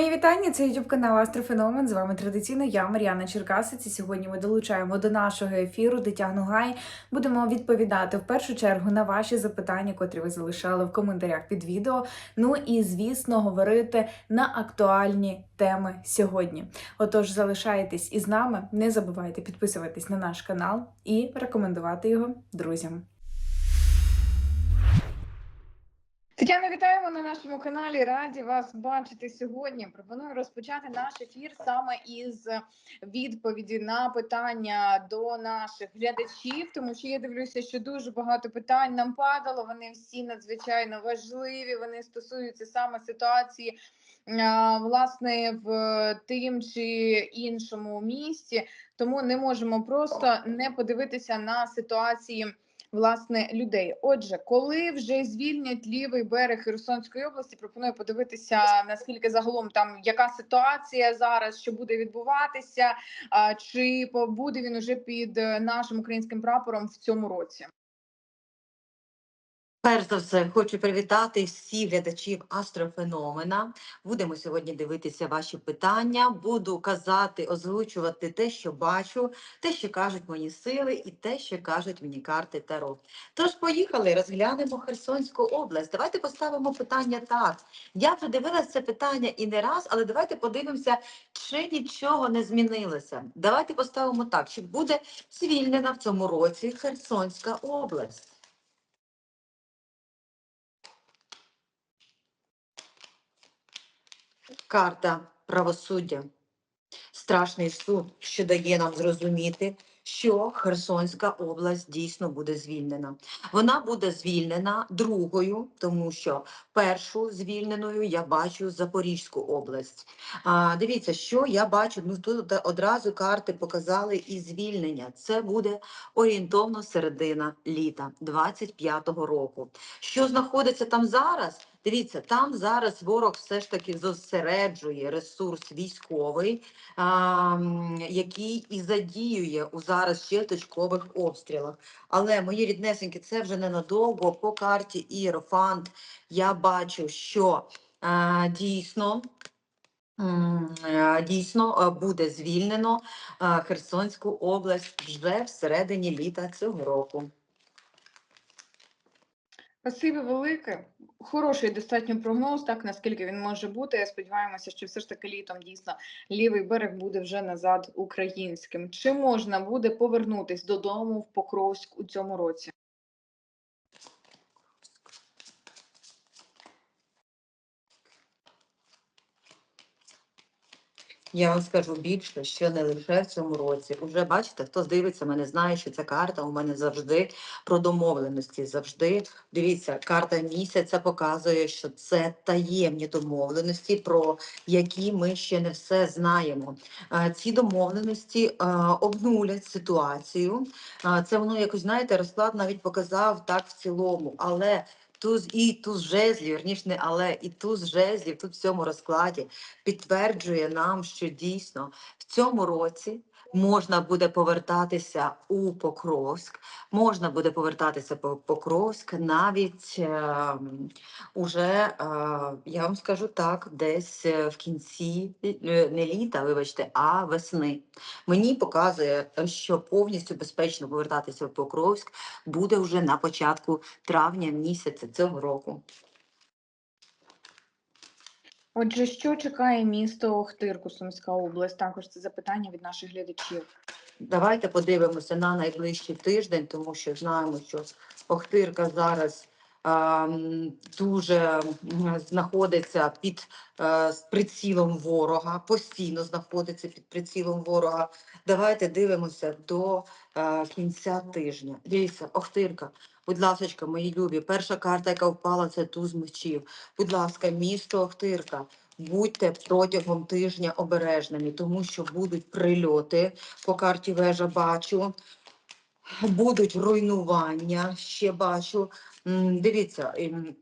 Мої вітання, це YouTube канал Астрофеномен. З вами традиційно я, Мар'яна Черкасиць. І сьогодні ми долучаємо до нашого ефіру Тетяну Гай. Будемо відповідати в першу чергу на ваші запитання, котрі ви залишали в коментарях під відео. Ну і звісно, говорити на актуальні теми сьогодні. Отож, залишайтесь із нами, не забувайте підписуватись на наш канал і рекомендувати його друзям. Тетяна, вітаємо на нашому каналі. Раді вас бачити сьогодні. Пропоную розпочати наш ефір саме із відповіді на питання до наших глядачів, тому що я дивлюся, що дуже багато питань нам падало. Вони всі надзвичайно важливі. Вони стосуються саме ситуації. Власне, в тим чи іншому місті, тому не можемо просто не подивитися на ситуації власне людей. Отже, коли вже звільнять лівий берег Херсонської області, пропоную подивитися наскільки загалом там яка ситуація зараз, що буде відбуватися, чи буде він уже під е, нашим українським прапором в цьому році. Перш за все, хочу привітати всіх глядачів астрофеномена. Будемо сьогодні дивитися ваші питання. Буду казати, озвучувати те, що бачу, те, що кажуть мені сили, і те, що кажуть мені карти Таро. Тож поїхали, розглянемо Херсонську область. Давайте поставимо питання так. Я вже дивилася це питання і не раз, але давайте подивимося, чи нічого не змінилося. Давайте поставимо так, чи буде звільнена в цьому році Херсонська область. Карта правосуддя. Страшний суд, що дає нам зрозуміти, що Херсонська область дійсно буде звільнена. Вона буде звільнена другою, тому що першу звільненою я бачу Запорізьку область. А, дивіться, що я бачу. Ну тут одразу карти показали і звільнення. Це буде орієнтовно середина літа 25-го року. Що знаходиться там зараз? Дивіться, там зараз ворог все ж таки зосереджує ресурс військовий, а, який і задіює у зараз ще точкових обстрілах. Але мої ріднесеньки, це вже ненадовго. По карті Іерофант я бачу, що а, дійсно. Дійсно буде звільнено Херсонську область вже всередині літа цього року. Спасибі велике. Хороший достатньо прогноз, так наскільки він може бути. Сподіваємося, що все ж таки літом дійсно лівий берег буде вже назад українським. Чи можна буде повернутись додому в Покровськ у цьому році? Я вам скажу більше, що не лише в цьому році. Уже бачите, хто дивиться мене, знає, що ця карта у мене завжди про домовленості. Завжди дивіться, карта місяця показує, що це таємні домовленості, про які ми ще не все знаємо. Ці домовленості обнулять ситуацію. Це воно якось знаєте, розклад навіть показав так в цілому, але. Туз і туз жезлів, верніше не але і туз жезлів тут в цьому розкладі підтверджує нам, що дійсно в цьому році можна буде повертатися у Покровськ, можна буде повертатися по Покровськ навіть е, уже, е, я вам скажу так, десь е, в кінці е, не літа, вибачте, а весни. Мені показує, що повністю безпечно повертатися в Покровськ буде вже на початку травня місяця цього року. Отже, що чекає місто Охтирку, Сумська область? Також це запитання від наших глядачів. Давайте подивимося на найближчий тиждень, тому що знаємо, що Охтирка зараз ем, дуже знаходиться під е, прицілом ворога, постійно знаходиться під прицілом ворога. Давайте дивимося до е, кінця тижня. Дивіться, Охтирка. Будь ласка, мої любі, перша карта, яка впала, це туз мечів. Будь ласка, місто Охтирка. Будьте протягом тижня обережними, тому що будуть прильоти, по карті вежа бачу. Будуть руйнування, ще бачу. Дивіться, ем,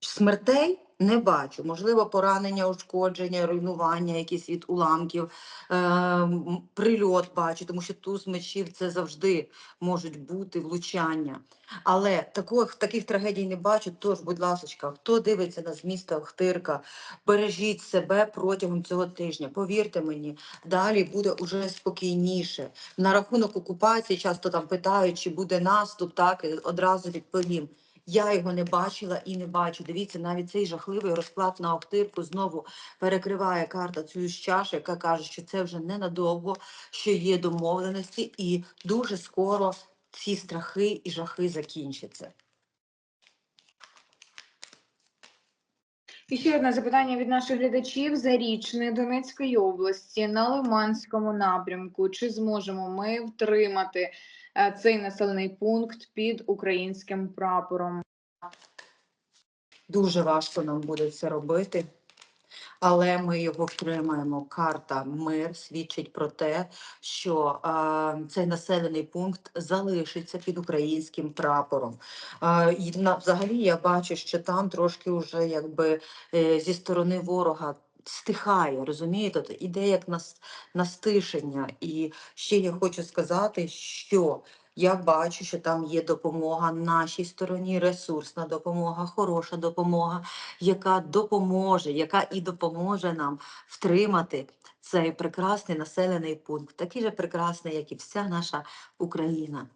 смертей Не бачу. Можливо, поранення, ушкодження, руйнування, якісь від уламків, е, прильот бачу, тому що туз мечів це завжди можуть бути влучання. Але таких, таких трагедій не бачу. Тож, будь ласка, хто дивиться нас з міста Охтирка, бережіть себе протягом цього тижня. Повірте мені, далі буде уже спокійніше. На рахунок окупації часто там питають, чи буде наступ. Так і одразу відповім. Я його не бачила і не бачу. Дивіться, навіть цей жахливий розклад на Охтирку знову перекриває карта цю чашу, яка каже, що це вже ненадовго, що є домовленості, і дуже скоро ці страхи і жахи закінчаться. І ще одне запитання від наших глядачів Зарічної Донецької області на Лиманському напрямку. Чи зможемо ми втримати цей населений пункт під українським прапором? Дуже важко нам буде це робити, але ми його втримаємо. Карта мир свідчить про те, що а, цей населений пункт залишиться під українським прапором. А, і на, взагалі я бачу, що там трошки вже якби е, зі сторони ворога. Стихає, розумієте? Тобто Іде як нас, настишення. І ще я хочу сказати, що я бачу, що там є допомога нашій стороні, ресурсна допомога, хороша допомога, яка допоможе, яка і допоможе нам втримати цей прекрасний населений пункт, такий же прекрасний, як і вся наша Україна.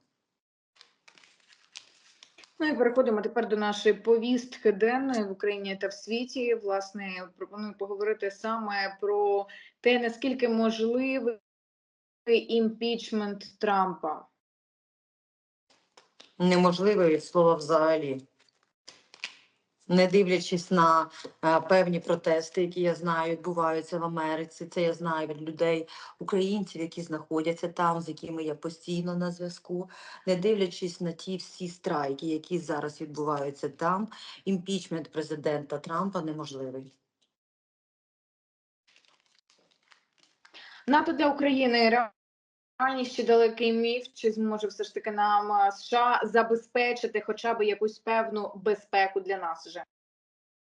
Ну і переходимо тепер до нашої повістки денної в Україні та в світі. Власне, пропоную поговорити саме про те, наскільки можливий імпічмент Трампа. Неможливе від слова взагалі. Не дивлячись на е, певні протести, які я знаю, відбуваються в Америці. Це я знаю від людей, українців, які знаходяться там, з якими я постійно на зв'язку. Не дивлячись на ті всі страйки, які зараз відбуваються там, імпічмент президента Трампа неможливий. НАТО для України чи далекий міф, чи зможе все ж таки нам США забезпечити хоча б якусь певну безпеку для нас вже?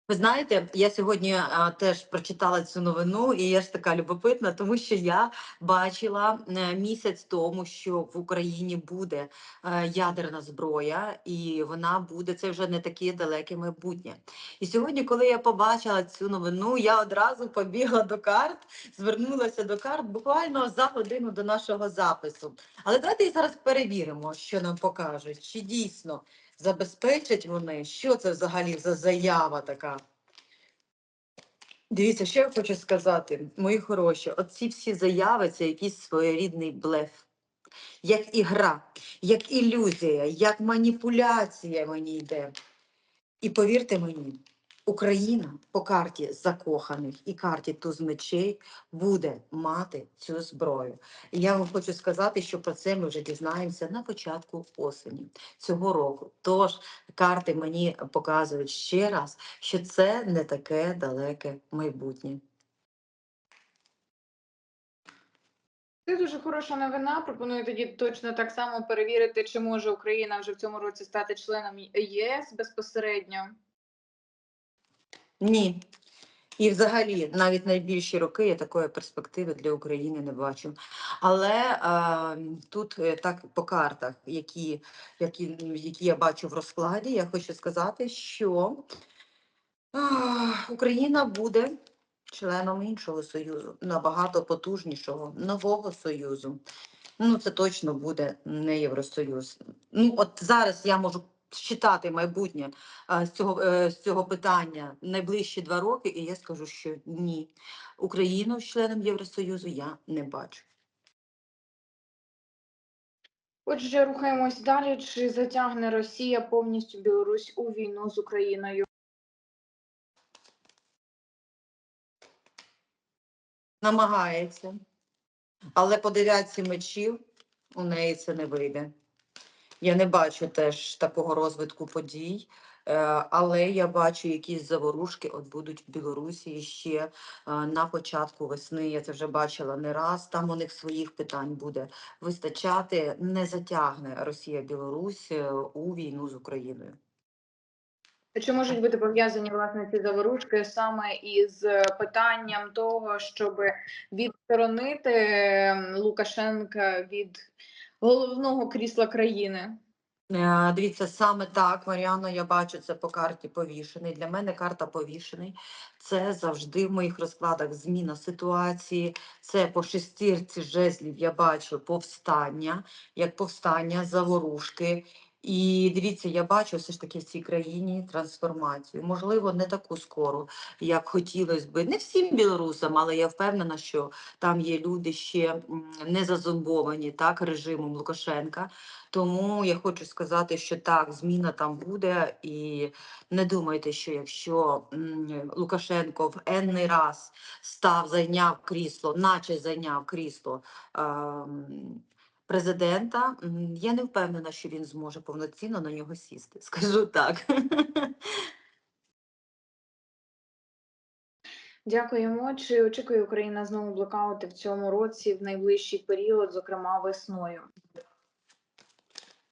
Ви знаєте, я сьогодні а, теж прочитала цю новину, і я ж така любопитна, тому що я бачила е, місяць тому, що в Україні буде е, ядерна зброя, і вона буде це вже не таке далеке майбутнє. І сьогодні, коли я побачила цю новину, я одразу побігла до карт, звернулася до карт буквально за годину до нашого запису. Але давайте зараз перевіримо, що нам покажуть, чи дійсно забезпечать вони, що це взагалі за заява така. Дивіться, що я хочу сказати, мої хороші, оці всі заяви це якийсь своєрідний блеф. Як ігра, як ілюзія, як маніпуляція мені йде. І повірте мені, Україна по карті закоханих і карті туз мечей буде мати цю зброю. І я вам хочу сказати, що про це ми вже дізнаємося на початку осені цього року. Тож карти мені показують ще раз, що це не таке далеке майбутнє. Це дуже хороша новина. Пропоную тоді точно так само перевірити, чи може Україна вже в цьому році стати членом ЄС безпосередньо. Ні. І взагалі, навіть найбільші роки я такої перспективи для України не бачу. Але е, тут е, так по картах, які, які, які я бачу в розкладі, я хочу сказати, що а, Україна буде членом іншого союзу, набагато потужнішого, нового союзу. Ну, це точно буде не Євросоюз. Ну, от зараз я можу считати майбутнє а, з цього, е, з цього питання найближчі два роки, і я скажу, що ні. Україну членом Євросоюзу я не бачу. Отже, рухаємось далі. Чи затягне Росія повністю Білорусь у війну з Україною? Намагається, але по дев'ятці мечів у неї це не вийде. Я не бачу теж такого розвитку подій, е, але я бачу якісь заворушки от будуть в Білорусі ще е, на початку весни. Я це вже бачила не раз. Там у них своїх питань буде вистачати. Не затягне Росія Білорусь е, у війну з Україною. Чи можуть бути пов'язані власне ці заворушки саме із питанням того, щоб відсторонити Лукашенка від головного крісла країни? Е, Дивіться, саме так, Маріано, я бачу це по карті повішений. Для мене карта повішений. Це завжди в моїх розкладах зміна ситуації. Це по шестірці жезлів я бачу повстання, як повстання, заворушки. І дивіться, я бачу все ж таки в цій країні трансформацію. Можливо, не таку скору, як хотілося би. Не всім білорусам, але я впевнена, що там є люди ще не зазомбовані так режимом Лукашенка. Тому я хочу сказати, що так, зміна там буде, і не думайте, що якщо Лукашенко в енний раз став, зайняв крісло, наче зайняв крісло ем, президента, я не впевнена, що він зможе повноцінно на нього сісти. Скажу так. Дякуємо. Чи очікує Україна знову блокаути в цьому році в найближчий період, зокрема весною?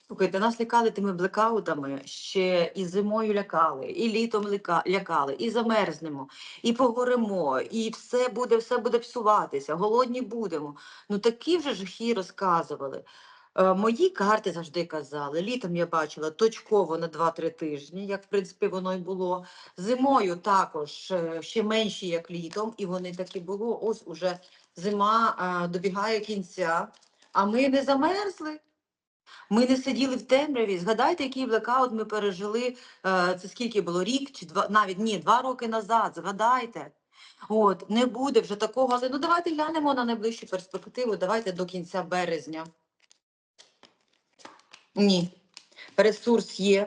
Слухайте, нас лякали тими блекаутами, ще і зимою лякали, і літом лякали, і замерзнемо, і погоремо, і все буде, все буде псуватися, голодні будемо. Ну такі вже жахи розказували. Е, Мої карти завжди казали. Літом я бачила точково на 2-3 тижні, як в принципі воно й було. Зимою також е, ще менші, як літом, і вони такі було. Ось уже зима е, добігає кінця, а ми не замерзли. Ми не сиділи в темряві. Згадайте, який блекаут ми пережили. е, Це скільки було? Рік чи два, навіть ні, два роки назад. Згадайте. От, не буде вже такого, але ну давайте глянемо на найближчу перспективу. Давайте до кінця березня. Ні. Ресурс є.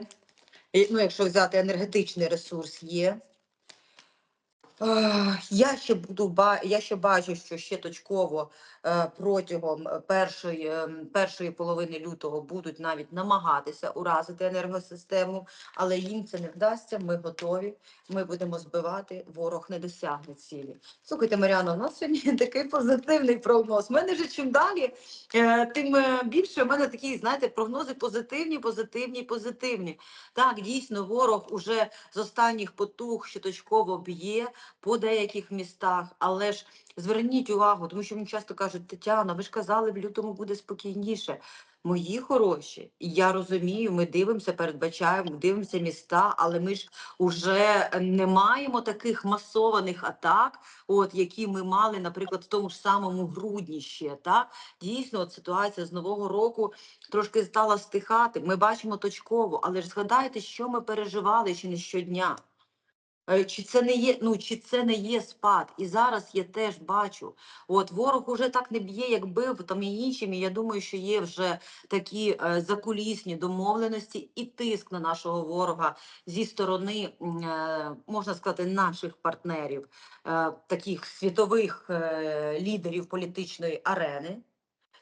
Ну, якщо взяти енергетичний ресурс є. Я ще буду я ще бачу, що ще точково протягом е, першої, ем, першої половини лютого будуть навіть намагатися уразити енергосистему, але їм це не вдасться. Ми готові. Ми будемо збивати. Ворог не досягне цілі. Слухайте, Маріано, у нас сьогодні такий позитивний прогноз. У мене вже чим далі, е, тим е, більше у мене такі, знаєте, прогнози позитивні, позитивні, позитивні. Так, дійсно, ворог уже з останніх потуг ще точково б'є по деяких містах, але ж зверніть увагу, тому що мені часто кажуть, Тетяна, ви ж казали, в лютому буде спокійніше. Мої хороші, я розумію, ми дивимося, передбачаємо, дивимося міста, але ми ж уже не маємо таких масованих атак, от які ми мали, наприклад, в тому ж самому грудні ще. Так дійсно, от ситуація з нового року трошки стала стихати. Ми бачимо точково, але ж згадайте, що ми переживали ще не щодня. Е, Чи це не є, ну чи це не є спад? І зараз я теж бачу. От ворог уже так не б'є, як бив там і іншим. І я думаю, що є вже такі е, закулісні домовленості і тиск на нашого ворога зі сторони, е, можна сказати, наших партнерів, е, таких світових е, лідерів політичної арени.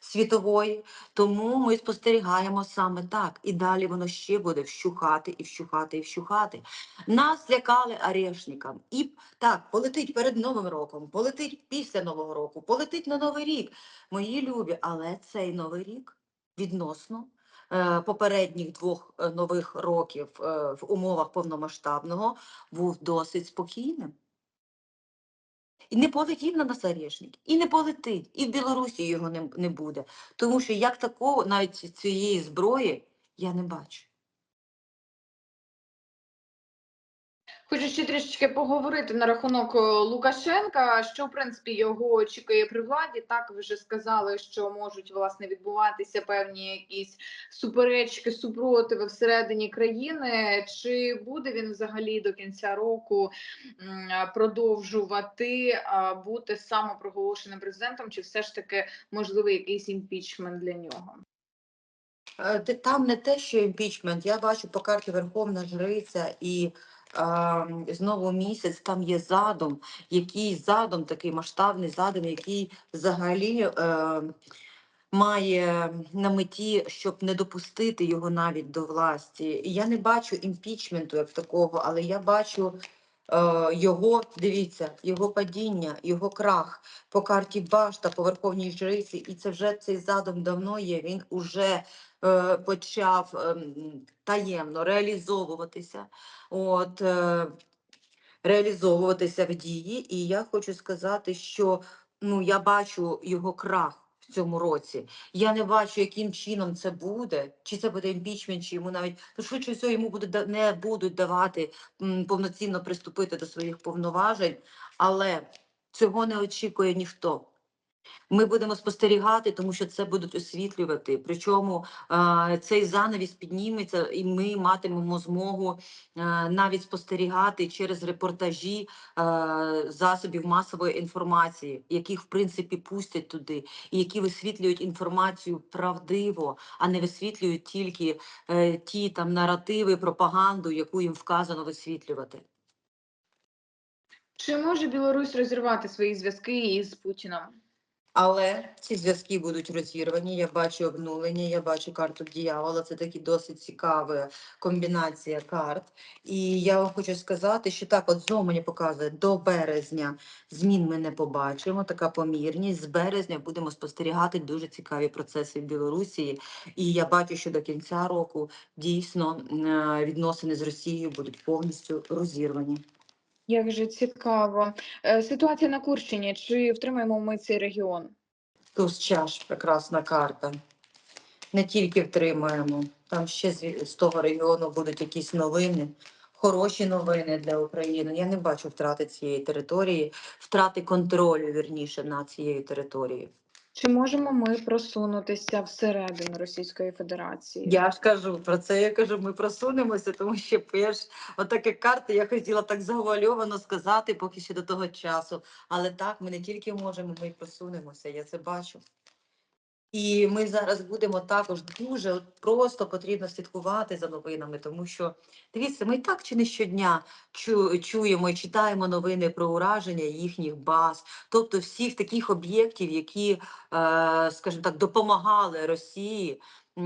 Світової, тому ми спостерігаємо саме так, і далі воно ще буде вщухати і вщухати і вщухати. Нас лякали арешникам. І так, полетить перед Новим роком, полетить після Нового року, полетить на Новий рік. Мої любі, але цей Новий рік відносно е, попередніх двох е, нових років е, в умовах повномасштабного був досить спокійним. І не полетів на насарежник, і не полетить, і в Білорусі його не, не буде. Тому що як такого, навіть цієї зброї, я не бачу. Хочу ще трішечки поговорити на рахунок е, Лукашенка, що в принципі його очікує при владі. Так ви вже сказали, що можуть власне відбуватися певні якісь суперечки, супротиви всередині країни. Чи буде він взагалі до кінця року продовжувати бути самопроголошеним президентом, чи все ж таки можливий якийсь імпічмент для нього? Е, Там не те, що імпічмент. Я бачу по карті Верховна Жриця і знову місяць. Там є задум, який задум, такий масштабний задум, який взагалі е, має на меті, щоб не допустити його навіть до власті. Я не бачу імпічменту як такого, але я бачу його, дивіться, його падіння, його крах по карті башта, по верховній жриці, і це вже цей задум давно є. Він уже е, почав ем, таємно реалізовуватися. От, е, реалізовуватися в дії. І я хочу сказати, що ну, я бачу його крах. Цьому році я не бачу, яким чином це буде, чи це буде імпічмент, чи йому навіть то швидше всього йому буде не будуть давати повноцінно приступити до своїх повноважень, але цього не очікує ніхто. Ми будемо спостерігати, тому що це будуть освітлювати. Причому цей занавіс підніметься, і ми матимемо змогу навіть спостерігати через репортажі засобів масової інформації, яких в принципі пустять туди, і які висвітлюють інформацію правдиво, а не висвітлюють тільки е, ті там наративи, пропаганду, яку їм вказано висвітлювати. Чи може Білорусь розірвати свої зв'язки із Путіном? Але ці зв'язки будуть розірвані. Я бачу обнулення, я бачу карту дьявола. Це такі досить цікава комбінація карт. І я вам хочу сказати, що так, от знову мені показує, до березня змін ми не побачимо. Така помірність. З березня будемо спостерігати дуже цікаві процеси в Білорусі. І я бачу, що до кінця року дійсно е, відносини з Росією будуть повністю розірвані. Як же цікаво. Е, Ситуація на Курщині. Чи втримаємо ми цей регіон? Туз чаш, прекрасна карта. Не тільки втримаємо, там ще з, того регіону будуть якісь новини, хороші новини для України. Я не бачу втрати цієї території, втрати контролю, вірніше, над цією територією. Чи можемо ми просунутися всередину Російської Федерації? Я ж кажу про це. Я кажу, ми просунемося, тому що перш отакі карти я хотіла так завуальовано сказати, поки ще до того часу. Але так, ми не тільки можемо, ми й просунемося. Я це бачу. І ми зараз будемо також дуже просто потрібно слідкувати за новинами, тому що дивіться, ми так чи не щодня чу, чуємо і читаємо новини про ураження їхніх баз, тобто всіх таких об'єктів, які, е, скажімо так, допомагали Росії е,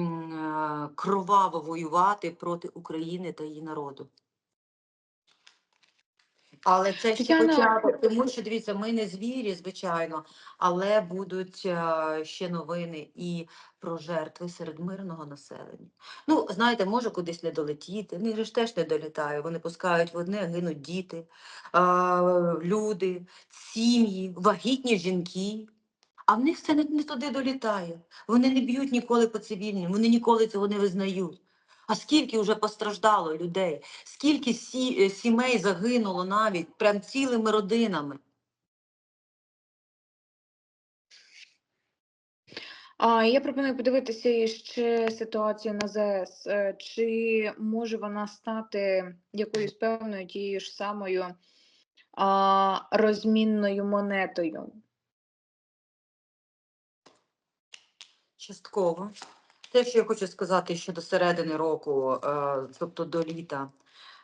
кроваво воювати проти України та її народу. Але це ще Тетяна, початок, тому що дивіться, ми не звірі, звичайно, але будуть е, ще новини і про жертви серед мирного населення. Ну, знаєте, може кудись не долетіти. Них же ж теж не долітає. Вони пускають в одне, гинуть діти, е, люди, сім'ї, вагітні жінки. А в них це не, не туди долітає. Вони не б'ють ніколи по цивільним, вони ніколи цього не визнають. А скільки вже постраждало людей, скільки сі, е, сімей загинуло навіть прям цілими родинами. А я пропоную подивитися ще ситуацію на ЗС. Е, Чи може вона стати якоюсь певною тією ж самою а, розмінною монетою? Частково. Те, що я хочу сказати, що до середини року, е, тобто до літа,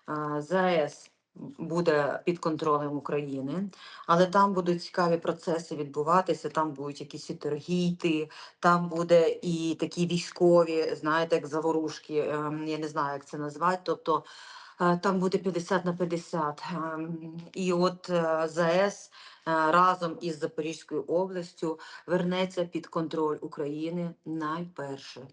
е, ЗАЕС буде під контролем України, але там будуть цікаві процеси відбуватися, там будуть якісь і торги йти, там буде і такі військові, знаєте, як заворушки, ем, я не знаю, як це назвати. Тобто там буде 50 на 50. Ем, І от е, ЗАЕС е, разом із Запорізькою областю вернеться під контроль України найперше.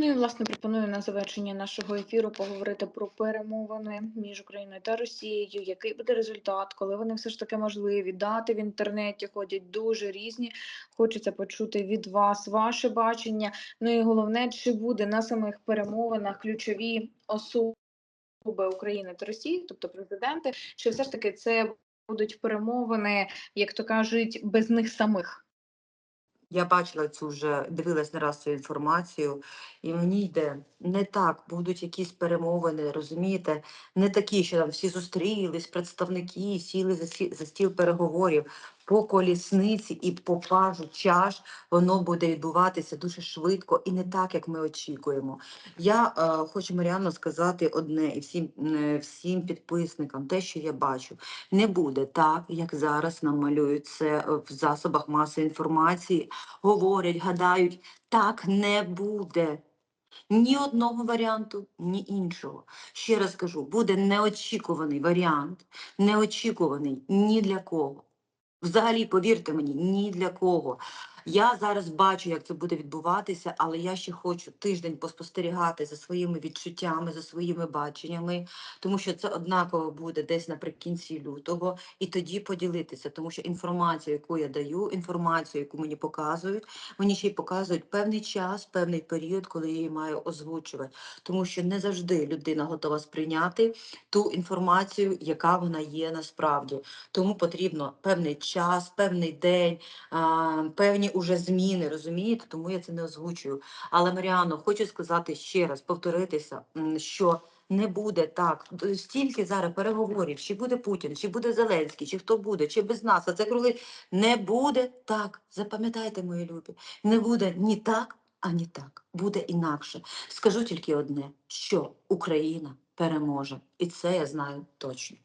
Ну і власне пропоную на завершення нашого ефіру поговорити про перемовини між Україною та Росією. Який буде результат, коли вони все ж таки можливі? Дати в інтернеті ходять дуже різні. Хочеться почути від вас ваше бачення. Ну і головне, чи буде на самих перемовинах ключові особи України та Росії, тобто президенти, чи все ж таки це будуть перемовини, як то кажуть, без них самих? Я бачила цю вже, дивилась не раз цю інформацію, і мені йде не так, будуть якісь перемовини, розумієте, не такі, що там всі зустрілись, представники сіли за, стіл переговорів по колісниці і по пажу чаш, воно буде відбуватися дуже швидко і не так, як ми очікуємо. Я е, хочу Маріанно сказати одне і всім, е, всім підписникам, те, що я бачу, не буде так, як зараз нам малюють це е, в засобах масової інформації говорять, гадають, так не буде. Ні одного варіанту, ні іншого. Ще раз кажу, буде неочікуваний варіант, неочікуваний ні для кого. Взагалі, повірте мені, ні для кого. Я зараз бачу, як це буде відбуватися, але я ще хочу тиждень поспостерігати за своїми відчуттями, за своїми баченнями, тому що це однаково буде десь наприкінці лютого, і тоді поділитися, тому що інформацію, яку я даю, інформацію, яку мені показують, мені ще й показують певний час, певний період, коли я її маю озвучувати, тому що не завжди людина готова сприйняти ту інформацію, яка вона є насправді. Тому потрібно певний час, певний день, певні уже зміни, розумієте? Тому я це не озвучую. Але Маріано, хочу сказати ще раз, повторитися, що. Не буде так. Стільки зараз переговорів, чи буде Путін, чи буде Зеленський, чи хто буде, чи без нас. А це круги. Не буде так. Запам'ятайте, мої любі. Не буде ні так, ані так. Буде інакше. Скажу тільки одне: що Україна переможе. І це я знаю точно.